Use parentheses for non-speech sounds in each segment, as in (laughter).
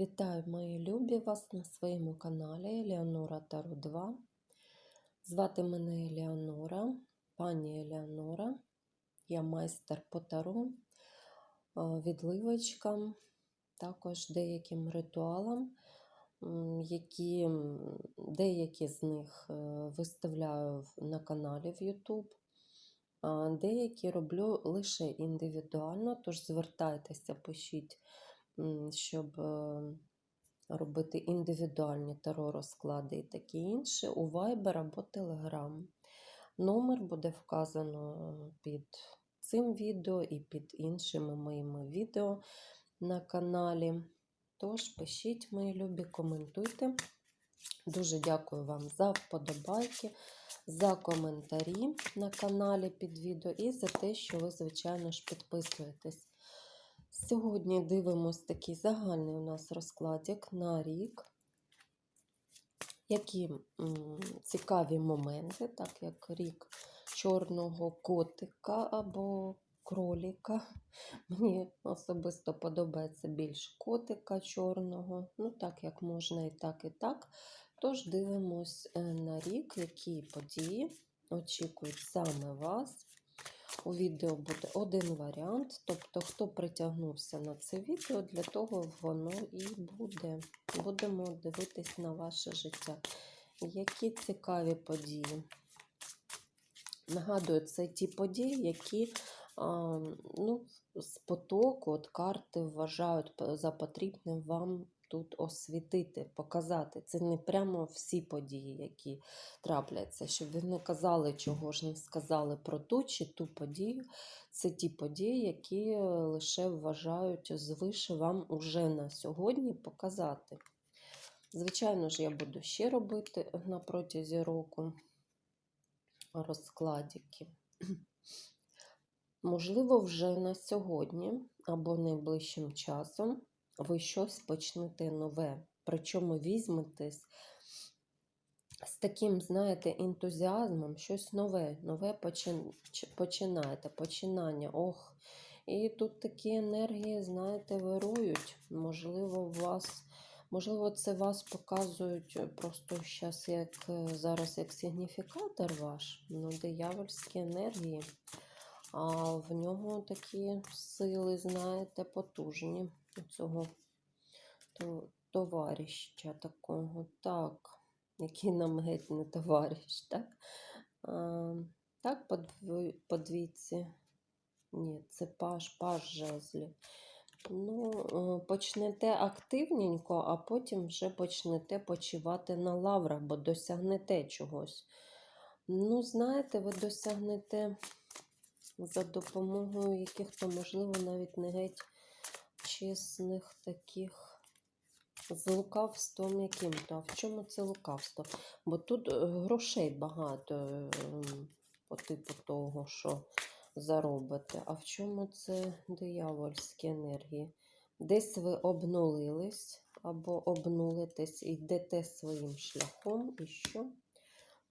Вітаю, мої любі вас на своєму каналі Елеонора Таро 2. Звати мене Елеонора, пані Елеонора. Я майстер по таро, е, відливочкам, також деяким ритуалам, які, деякі з них е, виставляю на каналі в YouTube. Деякі роблю лише індивідуально, тож звертайтеся, пишіть, щоб е, робити індивідуальні таро розклади і таке інше у Viber або Telegram. Номер буде вказано під цим відео і під іншими моїми відео на каналі. Тож пишіть, мої любі, коментуйте. Дуже дякую вам за вподобайки, за коментарі на каналі під відео і за те, що ви, звичайно ж, підписуєтесь. Сьогодні дивимось такий загальний у нас розкладик на рік. Які цікаві моменти, так як рік чорного котика або кроліка. (laughs) Мені особисто подобається більш котика чорного. Ну, так як можна і так, і так. Тож дивимось е, на рік, які події очікують саме вас. У відео буде один варіант, тобто, хто притягнувся на це відео, для того воно і буде. Будемо дивитись на ваше життя. Які цікаві події. Нагадую, це ті події, які ну, з потоку от карти вважають за потрібним вам тут освітити, показати. Це не прямо всі події, які трапляться, щоб ви не казали, чого ж не сказали про ту чи ту подію. Це ті події, які е, лише вважають звише вам уже на сьогодні показати. Звичайно ж, я буду ще робити на протязі року розкладики. Можливо, вже на сьогодні або найближчим часом ви щось почнете нове. Причому візьметесь з таким, знаєте, ентузіазмом, щось нове, нове починаєте, починання. Ох. І тут такі енергії, знаєте, вирують. Можливо, вас. Можливо, це вас показують просто зараз як е, зараз як сигніфікатор ваш, ну, диявольські енергії. А в нього такі сили, знаєте, потужні цього то- товарища такого. Так, який нам геть не товариш, так? А, так, по, по. Ні, це паш, паш жезлів. Ну, е, почнете активненько, а потім вже почнете почивати на лаврах, бо досягнете чогось. Ну, знаєте, ви досягнете за допомогою яких-то, можливо, навіть не геть чесних таких з лукавством яким-то. А в чому це лукавство? Бо тут е, грошей багато е, по типу того, що заробите. А в чому це диявольські енергії? Десь ви обнулились або обнулитесь, і йдете своїм шляхом, і що?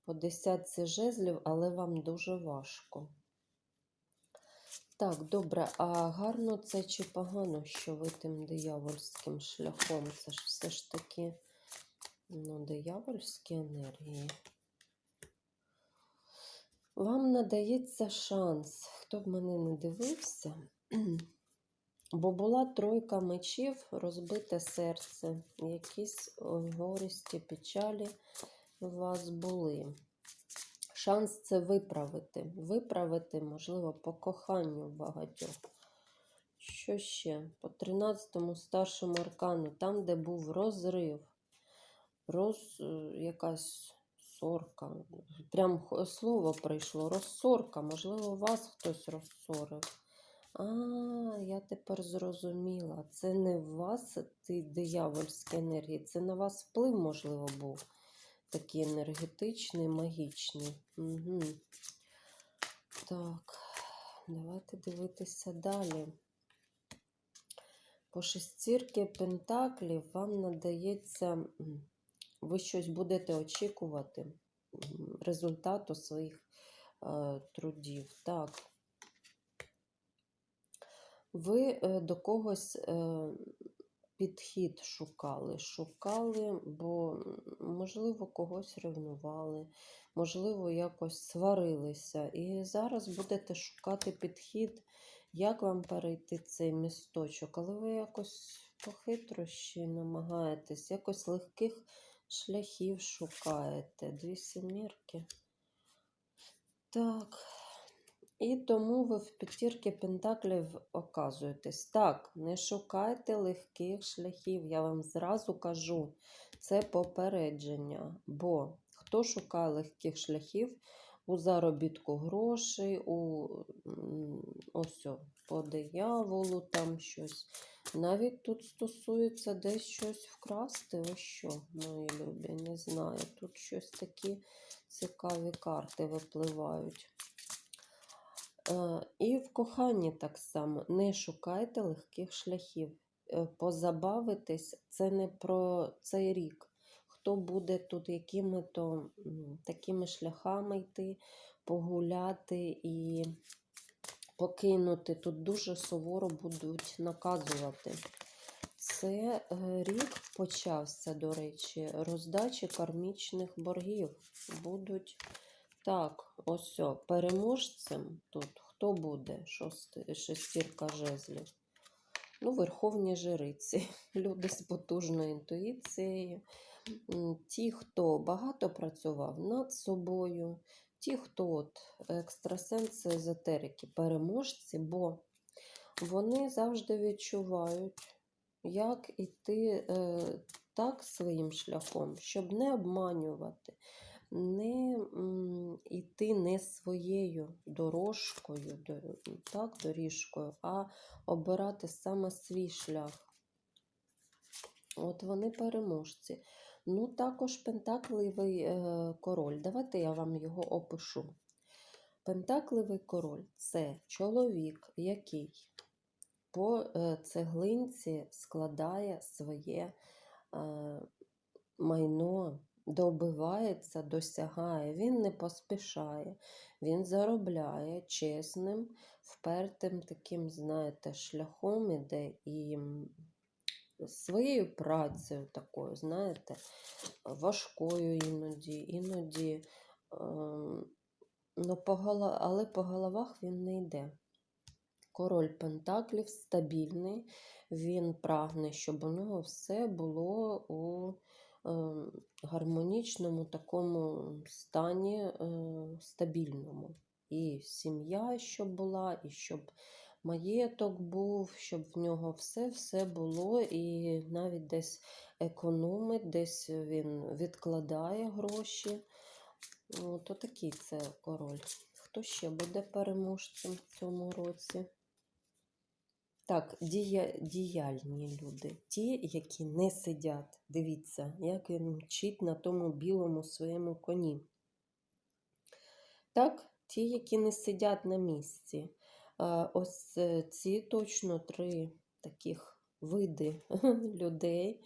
По десятці жезлів, але вам дуже важко. Так, добре, а гарно це чи погано, що ви тим диявольським шляхом? Це ж все ж таки ну, диявольські енергії. Вам надається шанс, хто б мене не дивився, (clears throat) бо була тройка мечів, розбите серце, якісь горісті, печалі у вас були. Шанс це виправити. Виправити, можливо, по коханню багатьох. Що ще? По 13-му старшому аркану, там, де був розрив, роз, е, якась сорка. Прям слово прийшло. Розсорка. Можливо, вас хтось розсорив. А, я тепер зрозуміла. Це не в вас ті диявольські енергії, це на вас вплив, можливо, був. Такий енергетичний, магічний. Угу. Так, давайте дивитися далі. По шестірки пентаклів вам надається, ви щось будете очікувати результату своїх е, трудів. Так. Ви е, до когось е, підхід шукали. Шукали, бо, можливо, когось ревнували, можливо, якось сварилися. І зараз будете шукати підхід, як вам перейти цей місточок. Але ви якось по хитрощі намагаєтесь, якось легких шляхів шукаєте. Дві сімірки. Так. І тому ви в п'ятірки пентаклів оказуєтесь. Так, не шукайте легких шляхів. Я вам зразу кажу, це попередження. Бо хто шукає легких шляхів у заробітку грошей, у ось по дияволу там щось. Навіть тут стосується десь щось вкрасти. Ви що, мої любі, не знаю. Тут щось такі цікаві карти випливають. І в коханні так само не шукайте легких шляхів. Е, Позабавитись це не про цей рік. Хто буде тут якими-то такими шляхами йти, погуляти і покинути, тут дуже суворо будуть наказувати. Це е, рік почався, до речі, роздачі кармічних боргів. Будуть так, ось переможцем тут хто буде? Шости, шестірка жезлів. Ну, верховні жриці, (laughs) люди з потужною інтуїцією, ті, хто багато працював над собою, ті, хто от, екстрасенси, езотерики, переможці, бо вони завжди відчувають, як іти е, так своїм шляхом, щоб не обманювати, не м, іти не своєю дорожкою, так, доріжкою, а обирати саме свій шлях. От вони переможці. Ну, також пентакливий е, король. Давайте я вам його опишу. Пентакливий король це чоловік, який по е, цеглинці складає своє е, майно, добивається, досягає. Він не поспішає, він заробляє чесним, впертим таким, знаєте, шляхом іде і своєю працею такою, знаєте, важкою іноді, іноді, ем, ну, по голо- але по головах він не йде. Король Пентаклів стабільний, він прагне, щоб у нього все було у гармонічному такому стані е, стабільному. І сім'я, щоб була, і щоб маєток був, щоб в нього все-все було, і навіть десь економить, десь він відкладає гроші. От отакий це король. Хто ще буде переможцем в цьому році? Так, дія, діяльні люди, ті, які не сидять. Дивіться, як він мчить на тому білому своєму коні. Так, ті, які не сидять на місці. Ось е, ці точно три таких види (laughs) людей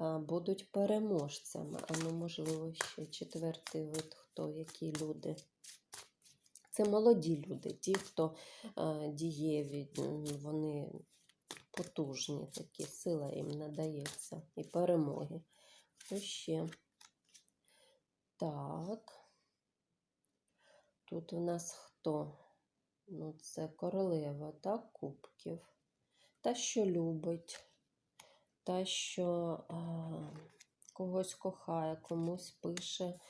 будуть переможцями. А ну, можливо, ще четвертий вид, хто, які люди. Це молоді люди, ті, хто е, дієві, вони потужні такі, сила їм надається і перемоги. Хто ще? Так. Тут у нас хто? Ну, це королева, так, кубків. Та, що любить, та, що а, когось кохає, комусь пише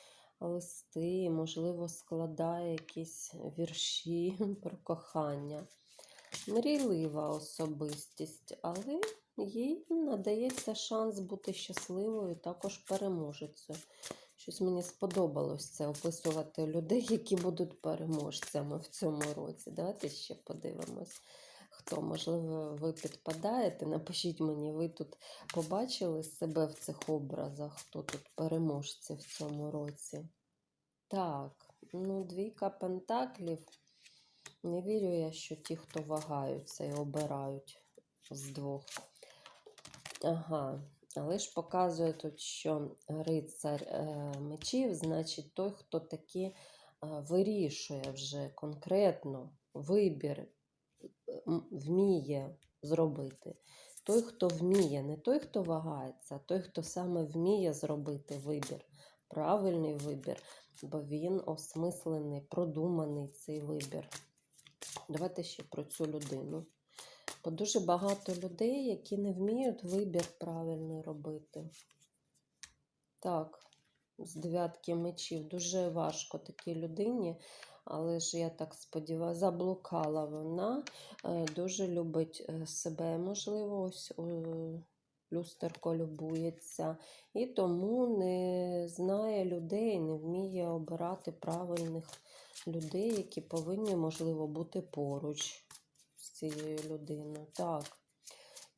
листи, можливо, складає якісь вірші (laughs) про кохання. Мрійлива особистість, але їй надається шанс бути щасливою, також переможецею. Щось мені сподобалось це описувати людей, які будуть переможцями в цьому році. Давайте ще подивимось. Хто, можливо, ви підпадаєте? Напишіть мені, ви тут побачили себе в цих образах, хто тут переможці в цьому році. Так, ну, двійка пентаклів. Не вірю я, що ті, хто вагаються і обирають з двох. Ага, але ж показує тут, що рицар е, мечів, значить той, хто таки е, вирішує вже конкретно вибір, вміє зробити. той, хто вміє, не той, хто вагається, а той, хто саме вміє зробити вибір, правильний вибір, бо він осмислений, продуманий цей вибір. Давайте ще про цю людину. Бо дуже багато людей, які не вміють вибір правильний робити. Так, з дев'ятки мечів. Дуже важко такій людині, але ж я так сподіваюся, заблукала вона. Е, Дуже любить е, себе, можливо, ось люстерко любується. І тому не знає людей, не вміє обирати правильних людей, які повинні, можливо, бути поруч з цією людиною. Так.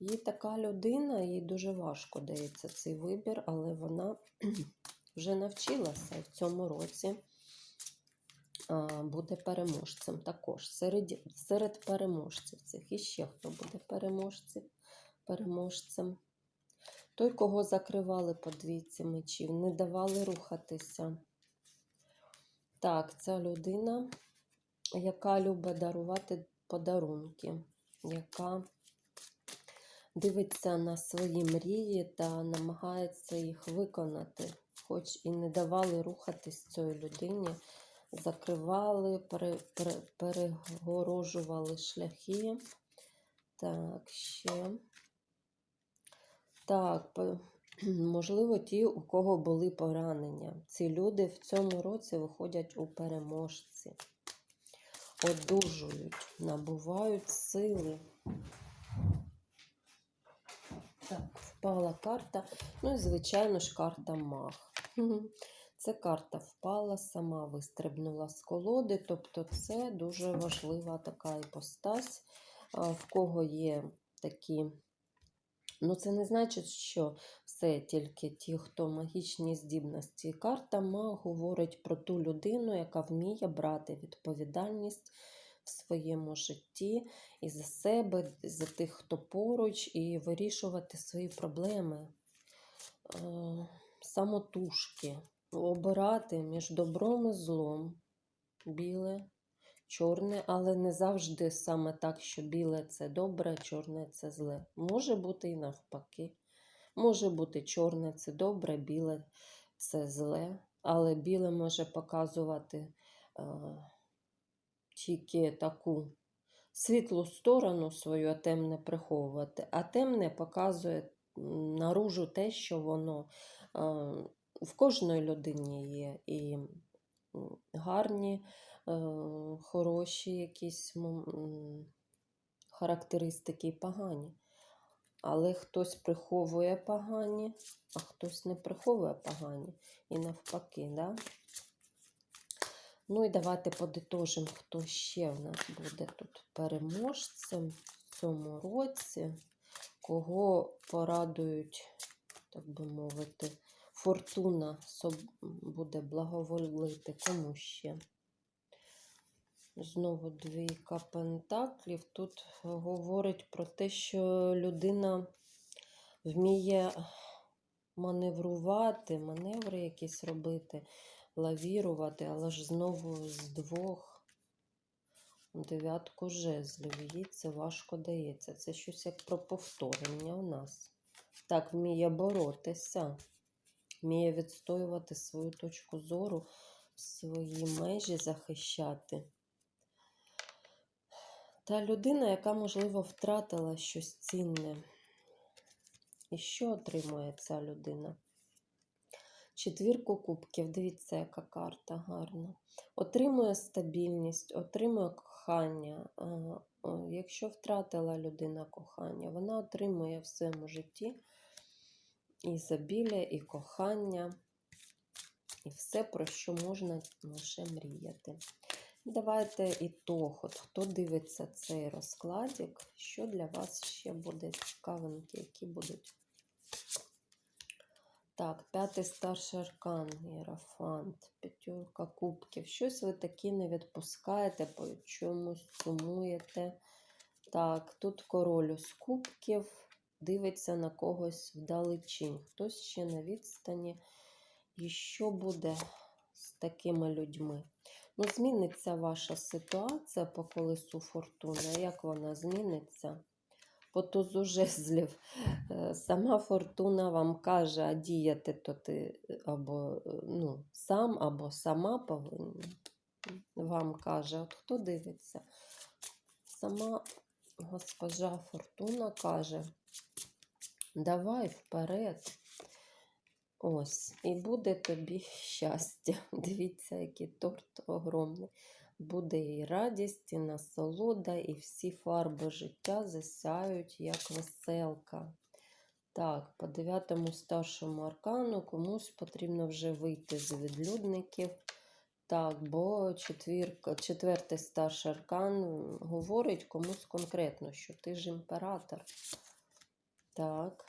І така людина, їй дуже важко дається цей вибір, але вона (clears throat) вже навчилася в цьому році буде переможцем також. Серед, серед переможців цих. І ще хто буде переможцем? переможцем. Той, кого закривали по двійці мечів, не давали рухатися. Так, ця людина, яка любить дарувати подарунки, яка дивиться на свої мрії та намагається їх виконати, хоч і не давали рухатись цій людині, закривали, пере, пере, перегорожували шляхи. Так, ще. Так, (clears throat) можливо, ті, у кого були поранення. Ці люди в цьому році виходять у переможці, одужують, набувають сили. Так, впала карта. Ну і, звичайно ж, карта маг. (laughs) Це карта впала, сама вистрибнула з колоди, тобто це дуже важлива така іпостась, в кого є такі. Ну, це не значить, що все тільки ті, хто магічні здібності. Карта маг говорить про ту людину, яка вміє брати відповідальність в своєму житті і за себе, і за тих, хто поруч, і вирішувати свої проблеми. Самотужки, обирати між добром і злом, біле, чорне, але не завжди саме так, що біле це добре, чорне це зле. Може бути і навпаки. Може бути чорне це добре, біле це зле, але біле може показувати е, тільки таку світлу сторону свою, а темне приховувати, а темне показує наружу те, що воно е, в кожної людині є. І гарні, е, хороші якісь характеристики і погані. Але хтось приховує погані, а хтось не приховує погані. І навпаки, да? Ну і давайте подитожимо, хто ще в нас буде тут переможцем в цьому році, кого порадують, так би мовити, фортуна буде благоволити кому ще. Знову двійка пентаклів. Тут говорить про те, що людина вміє маневрувати, маневри якісь робити, лавірувати, але ж знову з двох дев'ятку жезлів. Їй це важко дається. Це щось як про повторення у нас. Так, вміє боротися, вміє відстоювати свою точку зору, свої межі захищати. Та людина, яка, можливо, втратила щось цінне. І що отримує ця людина? Четвірку кубків, дивіться, яка карта гарна. Отримує стабільність, отримує кохання. Якщо втратила людина кохання, вона отримує в своєму житті і забілля, і кохання, і все, про що можна лише мріяти. Давайте ітог. От хто дивиться цей розкладик, що для вас ще буде цікавинки, які будуть. Так, п'ятий старший аркан, Єрофант, п'ятерка кубків. Щось ви такі не відпускаєте, по чомусь сумуєте. Так, тут король з кубків дивиться на когось вдалечінь. Хтось ще на відстані. І що буде з такими людьми? Ну, зміниться ваша ситуація по колесу фортуни. Як вона зміниться? по тузу жезлів. Е, Сама фортуна вам каже, а діяти то ти е, або е, ну, сам, або сама повинна. Вам каже, от хто дивиться? Сама госпожа Фортуна каже, давай вперед. Ось, і буде тобі щастя. (laughs) Дивіться, який торт огромний. Буде і радість, і насолода, і всі фарби життя засяють, як веселка. Так, по дев'ятому старшому аркану комусь потрібно вже вийти з відлюдників. Так, бо четвірка, четвертий старший аркан говорить комусь конкретно, що ти ж імператор. Так.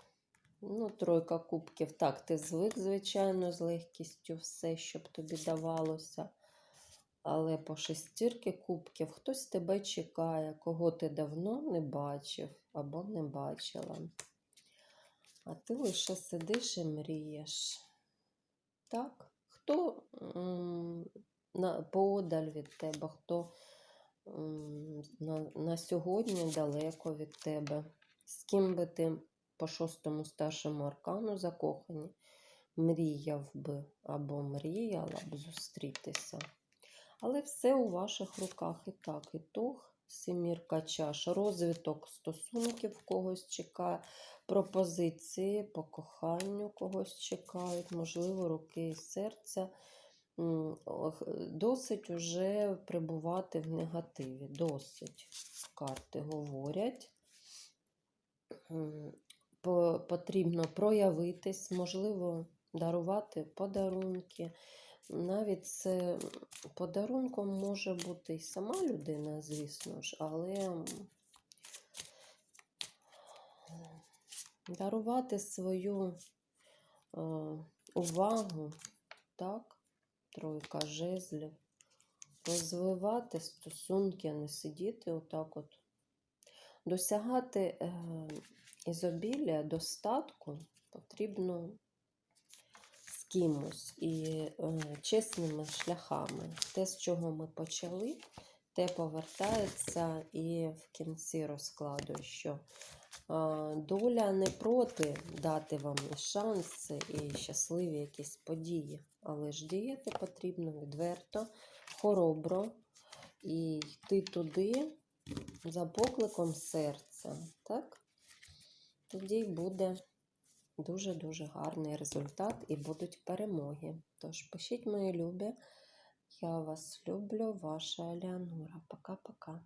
Ну, тройка кубків. Так, ти звик, звичайно, з легкістю все, щоб тобі давалося. Але по шестірки кубків хтось тебе чекає, кого ти давно не бачив або не бачила. А ти лише сидиш і мрієш. Так? Хто м, на, поодаль від тебе, хто м, на, на сьогодні далеко від тебе, з ким би ти по шостому старшому аркану закохані, мріяв би або мріяла б зустрітися. Але все у ваших руках і так, і тух, семірка чаш, розвиток стосунків когось чекає, пропозиції по коханню когось чекають, можливо, руки і серця. Досить уже прибувати в негативі. Досить карти говорять. Потрібно проявитись, можливо, дарувати подарунки. Навіть це подарунком може бути і сама людина, звісно ж, але дарувати свою увагу, так, тройка жезлів, розвивати стосунки, а не сидіти отак от. Досягати е, ізобілля, достатку потрібно з кимось і е, чесними шляхами. Те, з чого ми почали, те повертається і в кінці розкладу, що доля не проти дати вам і шанси, і щасливі якісь події. Але ж діяти потрібно відверто, хоробро і йти туди за покликом серця. Так? Тоді буде дуже-дуже гарний результат і будуть перемоги. Тож пишіть, мої любі. Я вас люблю, ваша Елеонора. Пока-пока.